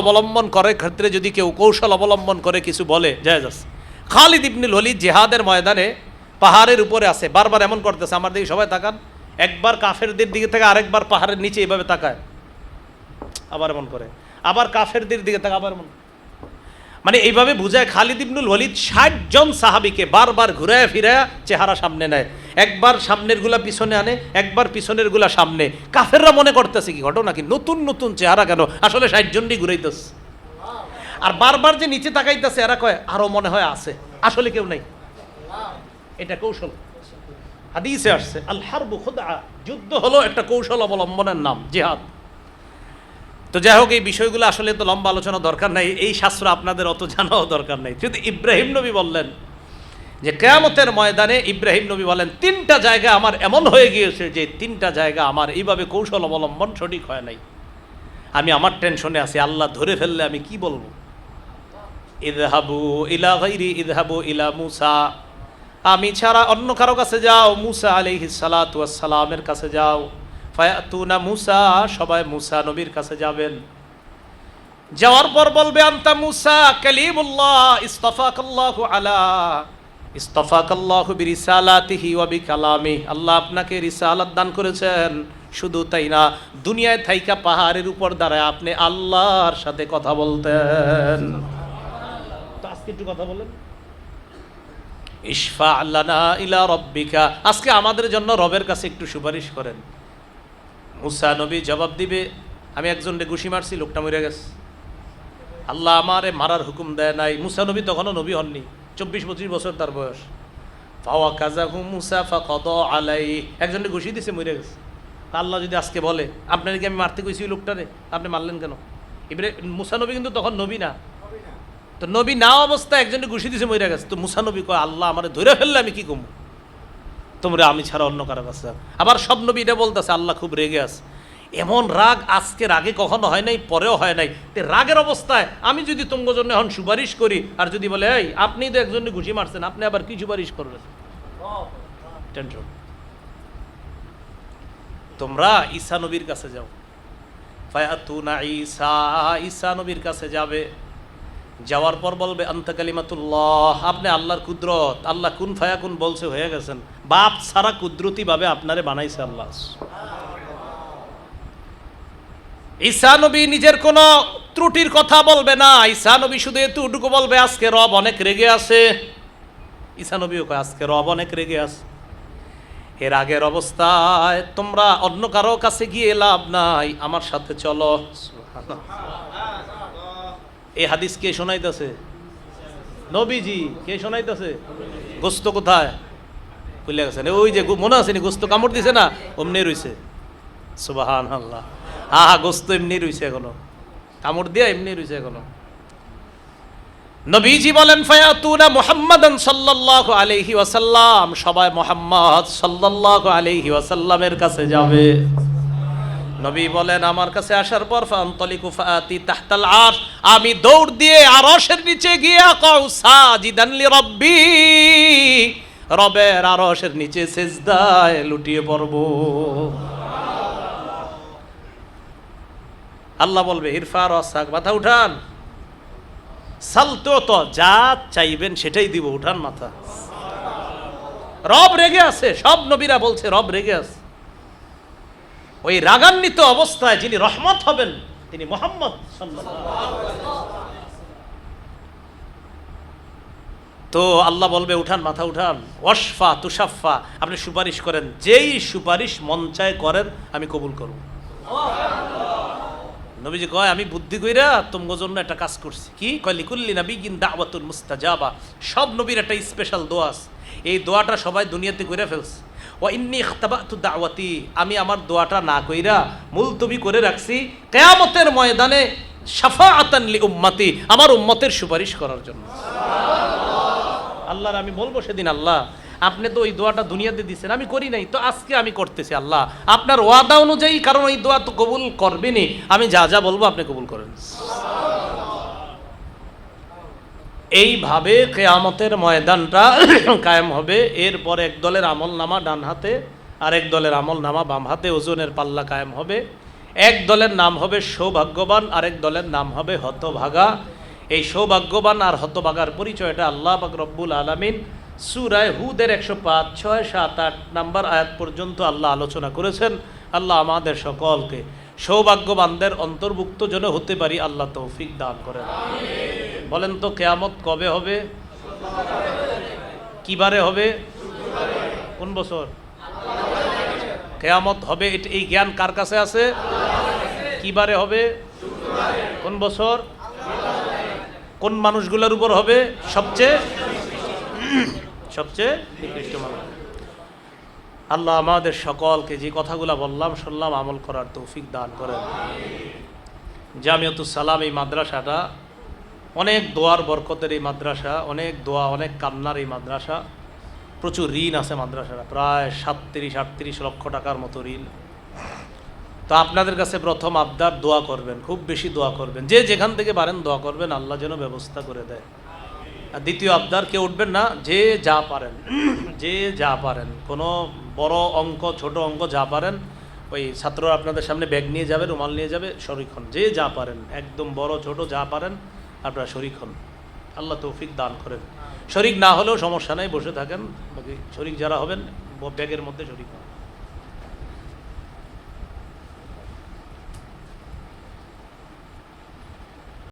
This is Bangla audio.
অবলম্বন করে, ক্ষেত্রে যদি কেউ কৌশল অবলম্বন করে, কিছু বলে, জায়জ আছে। খালিদ ইবনুল হলি জেহাদের ময়দানে পাহাড়ের উপরে আছে, বারবার এমন করতেছে, আমার দিকে সবাই তাকান, একবার কাফেরদের দিকে থেকে আরেকবার পাহাড়ের নিচে এভাবে তাকায়, আবার এমন করে, আবার কাফেরদের দিকে থাকে আবার এমন মানে এইভাবে বুঝায় খালিদ ইবনুল ওয়ালিদ ষাট জন সাহাবিকে বারবার ঘুরায় ফিরায় চেহারা সামনে নেয়। একবার সামনেরগুলা পিছনে আনে, একবার পিছনেরগুলা সামনে। কাফেররা মনে করতেছে কি ঘটনা কি? নতুন নতুন চেহারা কেন? আসলে ষাট জনই ঘুরাইতেছে। আর বারবার যে নিচে তাকাইতেছে, এরা কয়, আরও মনে হয় আছে। আসলে কেউ নাই। এটা কৌশল। হাদিসে আসছে, আল হারবু যুদ্ধ হলো একটা কৌশল অবলম্বনের নাম, জিহাদ। তো যাই হোক, এই বিষয়গুলো আসলে তো লম্বা আলোচনা দরকার নাই। এই শাস্ত্র আপনাদের অত জানাও দরকার নাই। কিন্তু ইব্রাহিম নবী বললেন যে কেয়ামতের ময়দানে ইব্রাহিম নবী বলেন, তিনটা জায়গা আমার এমন হয়ে গিয়েছে যে তিনটা জায়গা আমার এইভাবে কৌশল অবলম্বন সঠিক হয় নাই। আমি আমার টেনশনে আছি, আল্লাহ ধরে ফেললে আমি কি বলব? ইদহাবু ইলা গাইরি, ইদহাবু ইলা মুসা। আমি ছাড়া অন্য কারও কাছে যাও, মুসা আলাইহিস সালাতু ওয়াস সালামের কাছে যাও। ফায়াতুনা মুসা সবাই মুসা নবীর কাছে যাবেন। যাওয়ার পর বলবে আন্তা মুসা কালিমুল্লাহ ইস্তফাকাল্লাহু আলা ইস্তফাকাল্লাহু বিরিসালাতিহি ওয়া বিকালামি। আল্লাহ আপনাকে রিসালাত দান করেছেন। শুধু তাই না দুনিয়ায় থাইকা পাহাড়ের উপর দাঁড়ায় আপনি আল্লাহর সাথে কথা বলতেন। তো আজকে একটু কথা বলেন। ইশফা আল্লানা ইলা রব্বিকা। আজকে আমাদের জন্য রবের কাছে একটু সুপারিশ করেন। মুসা নবী জবাব দিবে, আমি একজনকে ঘুষি মারছি, লোকটা মরে গেছে। আল্লাহ আমারে মারার হুকুম দেয় নাই। মুসা নবী তখনও নবী হননি, চব্বিশ পঁচিশ বছর তার বয়স। ফাওয়া কাজাহু মুসা ফাকদ আলাই একজনকে ঘুষি দিছে, মরে গেছে। আল্লাহ যদি আজকে বলে, আপনার কি আমি মারতে ওই লোকটারে? আপনি মারলেন কেন? এবারে মুসা নবী কিন্তু তখন নবী না। তো নবী না অবস্থা একজনকে ঘুষি দিছে, মরে গেছে। তো মুসা নবী কয়, আল্লাহ আমার ধরে ফেললে আমি কি কমু তোমরা আমি ছাড়া অন্য কারও কাছে আবার সব নবী এটা বলতেছে, আল্লাহ খুব রেগে আছে। এমন রাগ আজকে রাগে কখনো হয় নাই, পরেও হয় নাই। তে রাগের অবস্থায় আমি যদি তোমার জন্য এখন সুপারিশ করি, আর যদি বলে, এই, আপনি তো একজনকে ঘুষি মারছেন, আপনি আবার কি সুপারিশ করবেন? টেনশন তোমরা ঈসা নবীর কাছে যাও। ফায়াতুনা ঈসা ঈসা নবীর কাছে যাবে। যাওয়ার পর বলবে, আন্ত কালিমাতুল্লাহ। আপনি আল্লাহর কুদরত, আল্লাহ কুন ফায়া কুন বলছে, হয়ে গেছেন। বাপ সারা কুদরতি ভাবে আপনারে বানাইছে আল্লাহ। ঈসা নবী নিজের কোনো ত্রুটির কথা বলবে না। ঈসা নবী শুধু এতটুকু বলবে, আজকে রব অনেক রেগে আছে। ঈসা নবীও কয়, আজকে রব অনেক রেগে আছে। এর আগের অবস্থায় তোমরা অন্য কারও কাছে গিয়ে লাভ নাই। আমার সাথে চলো। এই হাদিস কে শোনাইতেছে? নবীজি, কে শোনাইতেছে? গোস্ত কোথায়? ভুলে গেছেন ওই যে মনে আছে নি, গোস্ত কামড় দিছে না? অমনি রইছে। সুবাহান আল্লাহ হা হা, গোস্ত এমনি রইছে এখনও। কামড় দিয়া এমনি রইছে এখনও। নবীজি বলেন, ফায়াতুনা মুহাম্মাদান সাল্লাল্লাহু আলাইহি ওয়াসাল্লাম। সবাই মুহাম্মদ সাল্লাল্লাহু আলাইহি ওয়াসাল্লামের কাছে যাবে। নবী বলেন, আমার কাছে আসার পর ফান্তলিকু ফাতি তাহতাল আরশ। আমি দৌড় দিয়ে আরশের নিচে গিয়ে কও সাজিদান লি রব্বি রবের আরশের নিচে সেজদায় লুটিয়ে পড়ব। আল্লাহ বলবে, ইরফা রসাক মাথা উঠান। সালতো তো যা চাইবেন সেটাই দিব, উঠান মাথা। রব রেগে আছে, সব নবীরা বলছে, রব রেগে আছে। ওই রাগান্বিত অবস্থায় যিনি রহমত হবেন, তিনি মোহাম্মদ তো আল্লাহ বলবে, উঠান, মাথা উঠান। ওয়াসফা তুষাফা আপনি সুপারিশ করেন। যেই সুপারিশ মন চায় করেন, আমি কবুল করব। নবীজি কয়, আমি বুদ্ধি কইরা তোমার জন্য একটা কাজ করছি। কি? কয়, লিকুল্লি নবী গিন দাওয়াতুল মুস্তাজাবা। সব নবীর একটা স্পেশাল দোয়া আছে। এই দোয়াটা সবাই দুনিয়াতে কইরা ফেলছে। ও ইন্নি দাওয়াতি, আমি আমার দোয়াটা না কইরা মুলতবি করে রাখছি কেয়ামতের ময়দানে শাফাআতান লি উম্মতি আমার উম্মতের সুপারিশ করার জন্য। আল্লাহর আমি বলব সেদিন, আল্লাহ, আপনি তো ওই দোয়াটা দুনিয়াতে দিচ্ছেন আমি করি নাই, তো আজকে আমি করতেছি, আল্লাহ। আপনার ওয়াদা অনুযায়ী কারণ ওই দোয়া তো কবুল করবেনই, আমি যা যা বলব আপনি কবুল করেন। এইভাবে কেয়ামতের ময়দানটা কায়েম হবে। এরপর এক দলের আমল নামা ডান হাতে আর এক দলের আমল নামা বাম হাতে, ওজনের পাল্লা কায়েম হবে। এক দলের নাম হবে সৌভাগ্যবান, আরেক দলের নাম হবে হতভাগা। এই সৌভাগ্যবান আর হতভাগার পরিচয়টা আল্লাহ রব্বুল আলমিন সুরায় হুদের একশো পাঁচ, ছয়, সাত, আট নাম্বার আয়াত পর্যন্ত আল্লাহ আলোচনা করেছেন। আল্লাহ আমাদের সকলকে সৌভাগ্যবানদের অন্তর্ভুক্ত যেন হতে পারি, আল্লাহ তৌফিক দান করেন। বলেন তো কেয়ামত কবে হবে? কিবারে হবে? কোন বছর? কেয়ামত হবে, এট- এই জ্ঞান কার কাছে আছে? কিবারে হবে? কোন বছর? কোন মানুষগুলোর উপর হবে? সবচেয়ে? সবচেয়ে নিকৃষ্ট মানুষ। আল্লাহ আমাদের সকলকে যে কথাগুলো বললাম, শুনলাম, আমল করার তৌফিক দান করেন। জামিয়াতুস সালাম এই মাদ্রাসাটা অনেক দোয়ার বরকতের এই মাদ্রাসা, অনেক দোয়া, অনেক কান্নার এই মাদ্রাসা, প্রচুর ঋণ আছে মাদ্রাসাটা প্রায় সাতত্রিশ, আটত্রিশ লক্ষ টাকার মতো ঋণ। তো আপনাদের কাছে প্রথম আবদার, দোয়া করবেন, খুব বেশি দোয়া করবেন। যে যেখান থেকে পারেন দোয়া করবেন, আল্লাহ যেন ব্যবস্থা করে দেয়। আর দ্বিতীয় আবদার, কেউ উঠবেন না, যে যা পারেন, যে যা পারেন, কোনো বড় অঙ্ক, ছোট অঙ্ক যা পারেন, ওই ছাত্ররা আপনাদের সামনে ব্যাগ নিয়ে যাবে, রুমাল নিয়ে যাবে হন। যে যা পারেন, একদম বড়, ছোট যা পারেন আপনারা শরিক হন। আল্লাহ তৌফিক দান করেন। শরিক না হলেও সমস্যা নেই, বসে থাকেন। বাকি শরিক যারা হবেন, ব্যাগের মধ্যে শরিক হন।